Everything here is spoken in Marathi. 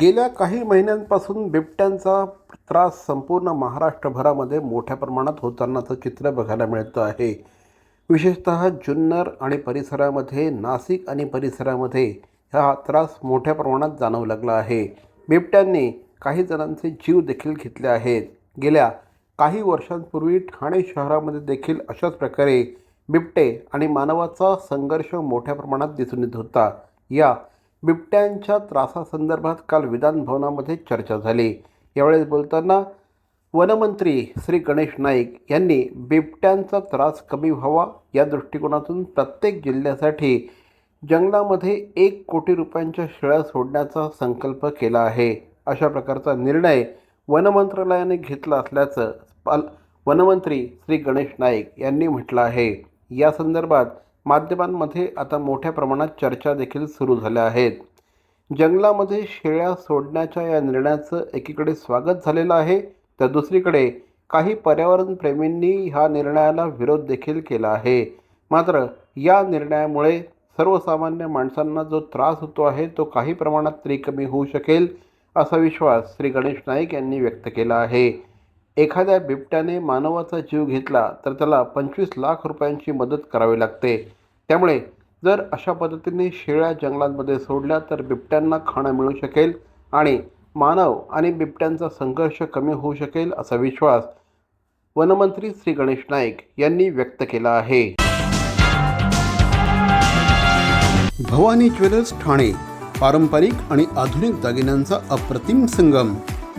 गेल्या काही महिन्यांपासून बिबट्यांचा त्रास संपूर्ण महाराष्ट्रभरामध्ये मोठ्या प्रमाणात होतानाचं चित्र बघायला मिळतं आहे. विशेषतः जुन्नर आणि परिसरामध्ये नाशिक आणि परिसरामध्ये हा त्रास मोठ्या प्रमाणात जाणवू लागला आहे. बिबट्यांनी काही जणांचे जीव देखील घेतले आहेत. गेल्या काही वर्षांपूर्वी ठाणे शहरामध्ये देखील अशाच प्रकारे बिबटे आणि मानवाचा संघर्ष मोठ्या प्रमाणात दिसून येत होता. या बिबट्यांच्या त्रासासंदर्भात काल विधानभवनामध्ये चर्चा झाली. यावेळेस बोलताना वनमंत्री श्री गणेश नाईक यांनी बिबट्यांचा त्रास कमी व्हावा या दृष्टिकोनातून प्रत्येक जिल्ह्यासाठी जंगलामध्ये एक कोटी रुपयांच्या शेळ्या सोडण्याचा संकल्प केला आहे. अशा प्रकारचा निर्णय वनमंत्रालयाने घेतला असल्याचं पाल वनमंत्री श्री गणेश नाईक यांनी म्हटलं आहे. या संदर्भात माध्यमांमध्ये आता मोठ्या प्रमाणात चर्चा देखील सुरू झाल्या आहेत. जंगलामध्ये शेळ्या सोडण्याच्या या निर्णयाचं एकीकडे स्वागत झालेलं आहे तर दुसरीकडे काही पर्यावरणप्रेमींनी ह्या निर्णयाला विरोध देखील केला आहे. मात्र या निर्णयामुळे सर्वसामान्य माणसांना जो त्रास होतो आहे तो काही प्रमाणात तरी कमी होऊ शकेल असा विश्वास श्री गणेश नाईक यांनी व्यक्त केला आहे. एखाद्या बिबट्याने मानवाचा जीव घेतला तर त्याला पंचवीस लाख रुपयांची मदत करावी लागते. त्यामुळे जर अशा पद्धतीने शेळ्या जंगलांमध्ये सोडल्या तर बिबट्यांना खाणं मिळू शकेल आणि मानव आणि बिबट्यांचा संघर्ष कमी होऊ शकेल असा विश्वास वनमंत्री श्री गणेश नाईक यांनी व्यक्त केला आहे. भवानी ज्वेलर्स ठाणे पारंपरिक आणि आधुनिक दागिन्यांचा अप्रतिम संगम.